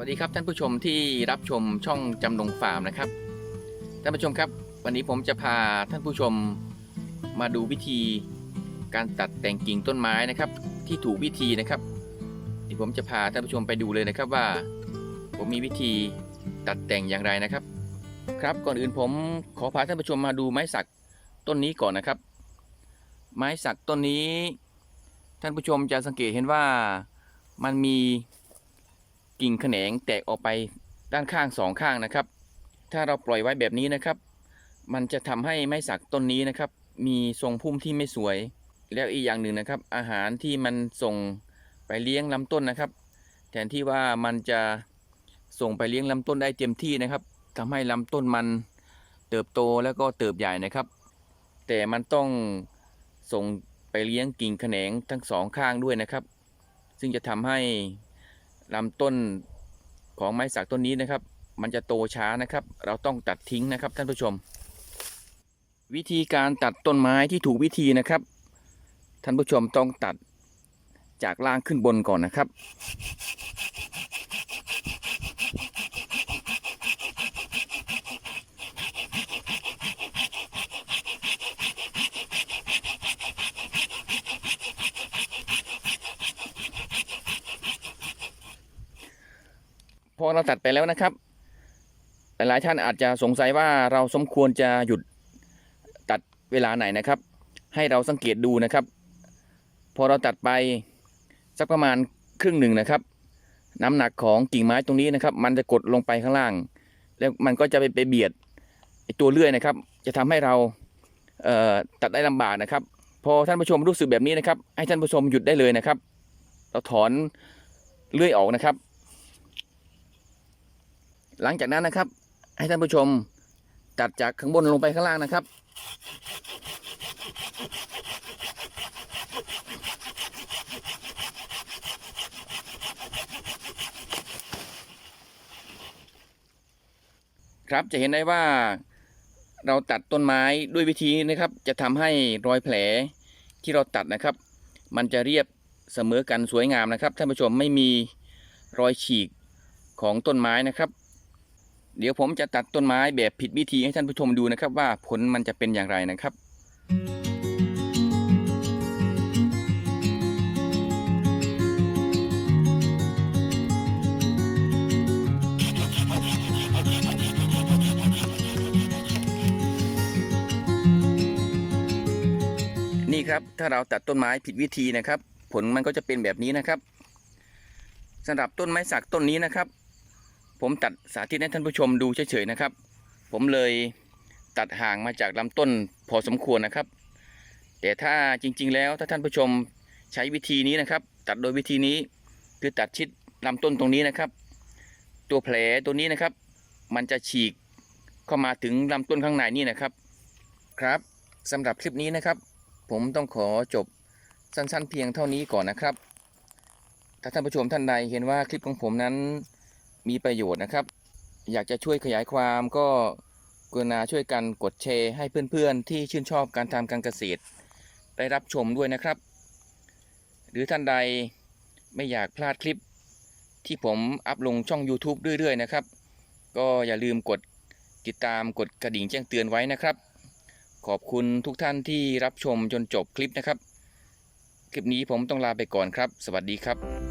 วัสดีครับท่านผู้ชมที่รับชมช่องจำนงฟาร์มนะครับท่านผู้ชมครับวันนี้ผมจะพาท่านผู้ชมมาดูวิธีการตัดแต่งกิ่งต้นไม้นะครับ ที่ถูกวิธีนะครับเดี๋ยวผมจะพาท่านผู้ชมไปดูเลยนะครับว่า ผมมีวิธีตัดแต่งอย่างไรนะครับ ครับก่อนอื่นผมขอพาท่านผู้ชมมาดูไม้สักต้นนี้ก่อนนะครับ ไม้สักต้นนี้ ท่านผู้ชมจะสังเกตเห็นว่ามันมี กิ่งแขนงแตกออกไปด้านข้างสองข้างนะครับ ถ้าเราปล่อยไว้แบบนี้นะครับ มันจะทำให้ไม้สักต้นนี้นะครับ มีทรงพุ่มที่ไม่สวย แล้วอีกอย่างหนึ่งนะครับ อาหารที่มันส่งไปเลี้ยงลำต้นนะครับ แทนที่ว่ามันจะส่งไปเลี้ยงลำต้นได้เต็มที่นะครับทำให้ลำต้นมันเติบโตแล้วก็เติบใหญ่นะครับ แต่มันต้องส่งไปเลี้ยงกิ่งแขนงทั้งสองข้างด้วยนะครับ ซึ่งจะทำให้ ลำต้นของไม้สักต้นนี้นะครับ มันจะโตช้านะครับ เราต้องตัดทิ้งนะครับท่านผู้ชม วิธีการตัดต้นไม้ที่ถูกวิธีนะครับ ท่านผู้ชมต้องตัดจากล่างขึ้นบนก่อนนะครับ พอเราตัดไปแล้วนะครับ หลายๆท่านอาจจะสงสัยว่าเราสมควรจะหยุดตัดเวลาไหนนะครับ ให้เราสังเกตดูนะครับ พอเราตัดไปสักประมาณครึ่งหนึ่งนะครับ น้ำหนักของกิ่งไม้ตรงนี้นะครับ มันจะกดลงไปข้างล่าง แล้วมันก็จะไปไปเบียดตัวเลื่อยนะครับ จะทำให้เราเตัดได้ลำบากนะครับ พอท่านผู้ชมรู้สึกแบบนี้นะครับ ให้ท่านผู้ชมหยุดได้เลยนะครับ เราถอนเลื่อยออกนะครับ หลังจากนั้นนะครับ ให้ท่านผู้ชมตัดจากข้างบนลงไปข้างล่างนะครับ ครับจะเห็นได้ว่าเราตัดต้นไม้ด้วยวิธีนะครับ จะทำให้รอยแผลที่เราตัดนะครับ มันจะเรียบเสมอกันสวยงามนะครับท่านผู้ชมไม่มีรอยฉีกของต้นไม้นะครับ เดี๋ยวผมจะตัดต้นไม้แบบผิดวิธีให้ท่านผู้ชมดูนะครับ ว่าผลมันจะเป็นอย่างไรนะครับ นี่ครับถ้าเราตัดต้นไม้ผิดวิธีนะครับ ผลมันก็จะเป็นแบบนี้นะครับสำหรับต้นไม้สักต้นนี้นะครับ ผมตัดสาธิตให้ท่านผู้ชมดูเฉยๆนะครับ ผมเลยตัดห่างมาจากลำต้นพอสมควรนะครับ แต่ถ้าจริง ๆ แล้วถ้าท่านผู้ชมใช้วิธีนี้นะครับ ตัดโดยวิธีนี้คือตัดชิดลำต้นตรงนี้นะครับ ตัวแผลตัวนี้นะครับ มันจะฉีกเข้ามาถึงลำต้นข้างในนี่นะครับ ครับสำหรับคลิปนี้นะครับ ผมต้องขอจบสั้นๆ เพียงเท่านี้ก่อนนะครับ ถ้าท่านผู้ชมท่านใดเห็นว่าคลิปของผมนั้น มีประโยชน์นะครับ อยากจะช่วยขยายความก็กรุณาช่วยกันกดแชร์ให้เพื่อนๆ ที่ชื่นชอบการทำการเกษตร ได้รับชมด้วยนะครับ หรือท่านใดไม่อยากพลาดคลิป ที่ผมอัพลงช่อง YouTube เรื่อยๆนะครับ ก็อย่าลืมกดติดตามกดกระดิ่งแจ้งเตือนไว้นะครับ ขอบคุณทุกท่านที่รับชมจนจบคลิปนะครับ คลิปนี้ผมต้องลาไปก่อนครับ สวัสดีครับ